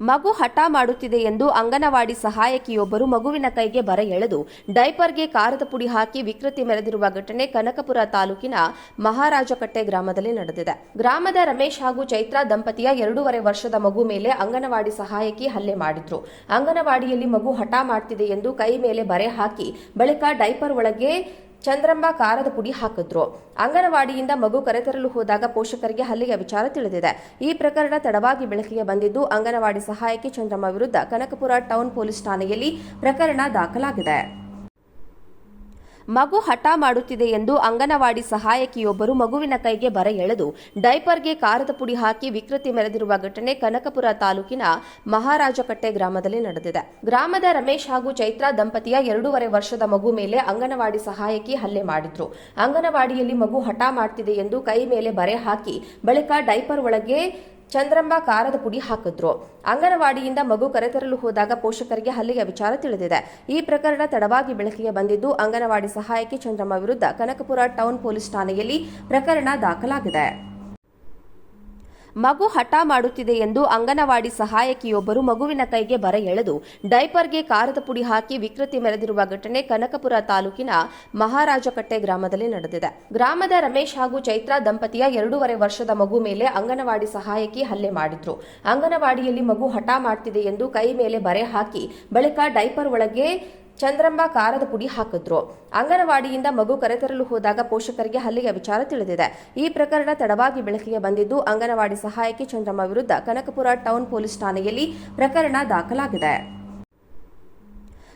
ಮಗು ಹಠ ಮಾಡುತ್ತಿದೆ ಎಂದು ಅಂಗನವಾಡಿ ಸಹಾಯಕಿಯೊಬ್ಬರು ಮಗುವಿನ ಕೈಗೆ ಬರ ಎಳೆದು ಡೈಪರ್ಗೆ ಕಾರದ ಪುಡಿ ಹಾಕಿ ವಿಕೃತಿ ಮೆರೆದಿರುವ ಘಟನೆ ಕನಕಪುರ ತಾಲೂಕಿನ ಮಹಾರಾಜಕಟ್ಟೆ ಗ್ರಾಮದಲ್ಲಿ ನಡೆದಿದೆ. ಗ್ರಾಮದ ರಮೇಶ್ ಹಾಗೂ ಚೈತ್ರಾ ದಂಪತಿಯ ಎರಡೂವರೆ ವರ್ಷದ ಮಗು ಮೇಲೆ ಅಂಗನವಾಡಿ ಸಹಾಯಕಿ ಹಲ್ಲೆ ಮಾಡಿದ್ರು. ಅಂಗನವಾಡಿಯಲ್ಲಿ ಮಗು ಹಠ ಮಾಡುತ್ತಿದೆ ಎಂದು ಕೈ ಮೇಲೆ ಬರೆ ಹಾಕಿ ಬಳಿಕ ಡೈಪರ್ ಒಳಗೆ ಚಂದ್ರಂಬ ಕಾರದ ಪುಡಿ ಹಾಕಿದ್ರು. ಅಂಗನವಾಡಿಯಿಂದ ಮಗು ಕರೆತರಲು ಹೋದಾಗ ಪೋಷಕರಿಗೆ ಹಲ್ಲೆಯ ವಿಚಾರ ತಿಳಿದಿದೆ. ಈ ಪ್ರಕರಣ ತಡವಾಗಿ ಬೆಳಕಿಗೆ ಬಂದಿದ್ದು, ಅಂಗನವಾಡಿ ಸಹಾಯಕಿ ಚಂದ್ರಮ್ಮ ವಿರುದ್ಧ ಕನಕಪುರ ಟೌನ್ ಪೊಲೀಸ್ ಠಾಣೆಯಲ್ಲಿ ಪ್ರಕರಣ ದಾಖಲಾಗಿದೆ. ಮಗು ಹಠ ಮಾಡುತ್ತಿದೆ ಎಂದು ಅಂಗನವಾಡಿ ಸಹಾಯಕಿಯೊಬ್ಬರು ಮಗುವಿನ ಕೈಗೆ ಬರ ಎಳೆದು ಡೈಪರ್ಗೆ ಕಾರದ ಪುಡಿ ಹಾಕಿ ವಿಕೃತಿ ಮೆರೆದಿರುವ ಘಟನೆ ಕನಕಪುರ ತಾಲೂಕಿನ ಮಹಾರಾಜಕಟ್ಟೆ ಗ್ರಾಮದಲ್ಲಿ ನಡೆದಿದೆ. ಗ್ರಾಮದ ರಮೇಶ್ ಹಾಗೂ ಚೈತ್ರಾ ದಂಪತಿಯ ಎರಡೂವರೆ ವರ್ಷದ ಮಗು ಮೇಲೆ ಅಂಗನವಾಡಿ ಸಹಾಯಕಿ ಹಲ್ಲೆ ಮಾಡಿದ್ರು. ಅಂಗನವಾಡಿಯಲ್ಲಿ ಮಗು ಹಠ ಮಾಡುತ್ತಿದೆ ಎಂದು ಕೈ ಮೇಲೆ ಬರೆ ಹಾಕಿ ಬಳಿಕ ಡೈಪರ್ ಒಳಗೆ ಚಂದ್ರಂಬ ಕಾರದ ಪುಡಿ ಹಾಕಿದ್ರು. ಅಂಗನವಾಡಿಯಿಂದ ಮಗು ಕರೆತರಲು ಹೋದಾಗ ಪೋಷಕರಿಗೆ ಹಲ್ಲೆಯ ವಿಚಾರ ತಿಳಿದಿದೆ. ಈ ಪ್ರಕರಣ ತಡವಾಗಿ ಬೆಳಕಿಗೆ ಬಂದಿದ್ದು ಅಂಗನವಾಡಿ ಸಹಾಯಕಿ ಚಂದ್ರಮ್ಮ ವಿರುದ್ಧ ಕನಕಪುರ ಟೌನ್ ಪೊಲೀಸ್ ಠಾಣೆಯಲ್ಲಿ ಪ್ರಕರಣ ದಾಖಲಾಗಿದೆ. ಮಗು ಹಠ ಮಾಡುತ್ತಿದೆ ಎಂದು ಅಂಗನವಾಡಿ ಸಹಾಯಕಿಯೊಬ್ಬರು ಮಗುವಿನ ಕೈಗೆ ಬರ ಎಳೆದು ಡೈಪರ್ಗೆ ಕಾರದ ಪುಡಿ ಹಾಕಿ ವಿಕೃತಿ ಮೆರೆದಿರುವ ಘಟನೆ ಕನಕಪುರ ತಾಲೂಕಿನ ಮಹಾರಾಜಕಟ್ಟೆ ಗ್ರಾಮದಲ್ಲಿ ನಡೆದಿದೆ. ಗ್ರಾಮದ ರಮೇಶ್ ಹಾಗೂ ಚೈತ್ರಾ ದಂಪತಿಯ ಎರಡೂವರೆ ವರ್ಷದ ಮಗು ಮೇಲೆ ಅಂಗನವಾಡಿ ಸಹಾಯಕಿ ಹಲ್ಲೆ ಮಾಡಿದ್ರು. ಅಂಗನವಾಡಿಯಲ್ಲಿ ಮಗು ಹಠ ಮಾಡ್ತಿದೆ ಎಂದು ಕೈ ಮೇಲೆ ಬರೆ ಹಾಕಿ ಬಳಿಕ ಡೈಪರ್ ಒಳಗೆ ಚಂದ್ರಂಬ ಕಾರದ ಪುಡಿ ಹಾಕಿದ್ರು. ಅಂಗನವಾಡಿಯಿಂದ ಮಗು ಕರೆತರಲು ಹೋದಾಗ ಪೋಷಕರಿಗೆ ಹಲ್ಲೆಯ ವಿಚಾರ ತಿಳಿದಿದೆ. ಈ ಪ್ರಕರಣ ತಡವಾಗಿ ಬೆಳಕಿಗೆ ಬಂದಿದ್ದು ಅಂಗನವಾಡಿ ಸಹಾಯಕಿ ಚಂದ್ರಮ್ಮ ವಿರುದ್ಧ ಕನಕಪುರ ಟೌನ್ ಪೊಲೀಸ್ ಠಾಣೆಯಲ್ಲಿ ಪ್ರಕರಣ ದಾಖಲಾಗಿದೆ.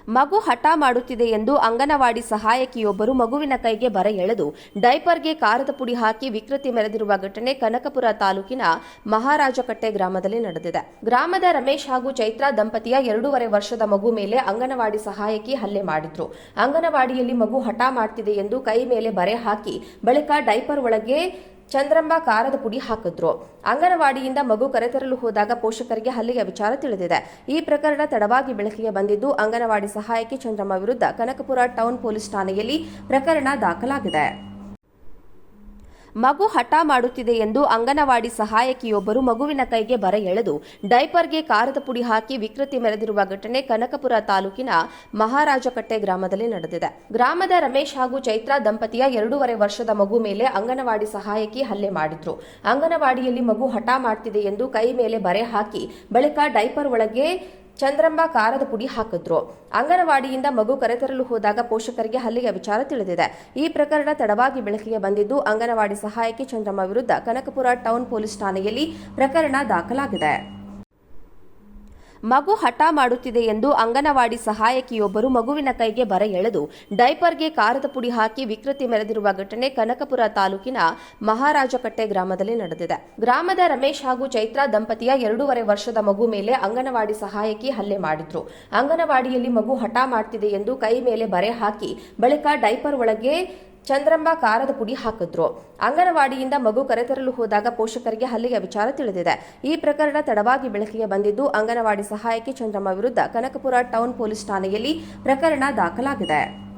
ಮಗು ಹಠ ಮಾಡುತ್ತಿದೆ ಎಂದು ಅಂಗನವಾಡಿ ಸಹಾಯಕಿಯೊಬ್ಬರು ಮಗುವಿನ ಕೈಗೆ ಬರ ಎಳೆದು ಡೈಪರ್ಗೆ ಕಾರದ ಪುಡಿ ಹಾಕಿ ವಿಕೃತಿ ಮೆರೆದಿರುವ ಘಟನೆ ಕನಕಪುರ ತಾಲೂಕಿನ ಮಹಾರಾಜಕಟ್ಟೆ ಗ್ರಾಮದಲ್ಲಿ ನಡೆದಿದೆ. ಗ್ರಾಮದ ರಮೇಶ್ ಹಾಗೂ ಚೈತ್ರಾ ದಂಪತಿಯ ಎರಡೂವರೆ ವರ್ಷದ ಮಗು ಮೇಲೆ ಅಂಗನವಾಡಿ ಸಹಾಯಕಿ ಹಲ್ಲೆ ಮಾಡಿದ್ರು. ಅಂಗನವಾಡಿಯಲ್ಲಿ ಮಗು ಹಠ ಮಾಡ್ತಿದೆ ಎಂದು ಕೈ ಮೇಲೆ ಬರೆ ಹಾಕಿ ಬಳಿಕ ಡೈಪರ್ ಒಳಗೆ ಚಂದ್ರಂಬ ಕಾರದ ಪುಡಿ ಹಾಕಿದ್ರು. ಅಂಗನವಾಡಿಯಿಂದ ಮಗು ಕರೆತರಲು ಹೋದಾಗ ಪೋಷಕರಿಗೆ ಹಲ್ಲೆಯ ವಿಚಾರ ತಿಳಿದಿದೆ. ಈ ಪ್ರಕರಣ ತಡವಾಗಿ ಬೆಳಕಿಗೆ ಬಂದಿದ್ದು ಅಂಗನವಾಡಿ ಸಹಾಯಕಿ ಚಂದ್ರಮ್ಮ ವಿರುದ್ಧ ಕನಕಪುರ ಟೌನ್ ಪೊಲೀಸ್ ಠಾಣೆಯಲ್ಲಿ ಪ್ರಕರಣ ದಾಖಲಾಗಿದೆ. ಮಗು ಹಠ ಮಾಡುತ್ತಿದೆ ಎಂದು ಅಂಗನವಾಡಿ ಸಹಾಯಕಿಯೊಬ್ಬರು ಮಗುವಿನ ಕೈಗೆ ಬರ ಎಳೆದು ಡೈಪರ್ಗೆ ಕಾರದ ಪುಡಿ ಹಾಕಿ ವಿಕೃತಿ ಮೆರೆದಿರುವ ಘಟನೆ ಕನಕಪುರ ತಾಲೂಕಿನ ಮಹಾರಾಜಕಟ್ಟೆ ಗ್ರಾಮದಲ್ಲಿ ನಡೆದಿದೆ. ಗ್ರಾಮದ ರಮೇಶ್ ಹಾಗೂ ಚೈತ್ರಾ ದಂಪತಿಯ ಎರಡೂವರೆ ವರ್ಷದ ಮಗು ಮೇಲೆ ಅಂಗನವಾಡಿ ಸಹಾಯಕಿ ಹಲ್ಲೆ ಮಾಡಿದ್ರು. ಅಂಗನವಾಡಿಯಲ್ಲಿ ಮಗು ಹಠ ಮಾಡ್ತಿದೆ ಎಂದು ಕೈ ಮೇಲೆ ಬರೆ ಹಾಕಿ ಬಳಿಕ ಡೈಪರ್ ಒಳಗೆ ಚಂದ್ರಂಬ ಕಾರದ ಪುಡಿ ಹಾಕಿದ್ರು. ಅಂಗನವಾಡಿಯಿಂದ ಮಗು ಕರೆತರಲು ಹೋದಾಗ ಪೋಷಕರಿಗೆ ಹಲ್ಲೆಯ ವಿಚಾರ ತಿಳಿದಿದೆ. ಈ ಪ್ರಕರಣ ತಡವಾಗಿ ಬೆಳಕಿಗೆ ಬಂದಿದ್ದು, ಅಂಗನವಾಡಿ ಸಹಾಯಕಿ ಚಂದ್ರಮ್ಮ ವಿರುದ್ಧ ಕನಕಪುರ ಟೌನ್ ಪೊಲೀಸ್ ಠಾಣೆಯಲ್ಲಿ ಪ್ರಕರಣ ದಾಖಲಾಗಿದೆ. ಮಗು ಹಠ ಮಾಡುತ್ತಿದೆ ಎಂದು ಅಂಗನವಾಡಿ ಸಹಾಯಕಿಯೊಬ್ಬರು ಮಗುವಿನ ಕೈಗೆ ಬರ ಎಳೆದು ಡೈಪರ್ಗೆ ಕಾರದ ಪುಡಿ ಹಾಕಿ ವಿಕೃತಿ ಮೆರೆದಿರುವ ಘಟನೆ ಕನಕಪುರ ತಾಲೂಕಿನ ಮಹಾರಾಜಕಟ್ಟೆ ಗ್ರಾಮದಲ್ಲಿ ನಡೆದಿದೆ. ಗ್ರಾಮದ ರಮೇಶ್ ಹಾಗೂ ಚೈತ್ರಾ ದಂಪತಿಯ ಎರಡೂವರೆ ವರ್ಷದ ಮಗು ಮೇಲೆ ಅಂಗನವಾಡಿ ಸಹಾಯಕಿ ಹಲ್ಲೆ ಮಾಡಿದ್ರು. ಅಂಗನವಾಡಿಯಲ್ಲಿ ಮಗು ಹಠ ಮಾಡುತ್ತಿದೆ ಎಂದು ಕೈ ಮೇಲೆ ಬರೆ ಹಾಕಿ ಬಳಿಕ ಡೈಪರ್ ಒಳಗೆ ಚಂದ್ರಂಬ ಕಾರದ ಪುಡಿ ಹಾಕಿದ್ರು. ಅಂಗನವಾಡಿಯಿಂದ ಮಗು ಕರೆತರಲು ಹೋದಾಗ ಪೋಷಕರಿಗೆ ಹಲ್ಲೆಯ ವಿಚಾರ ತಿಳಿದಿದೆ. ಈ ಪ್ರಕರಣ ತಡವಾಗಿ ಬೆಳಕಿಗೆ ಬಂದಿದ್ದು, ಅಂಗನವಾಡಿ ಸಹಾಯಕಿ ಚಂದ್ರಮ್ಮ ವಿರುದ್ಧ ಕನಕಪುರ ಟೌನ್ ಪೊಲೀಸ್ ಠಾಣೆಯಲ್ಲಿ ಪ್ರಕರಣ ದಾಖಲಾಗಿದೆ.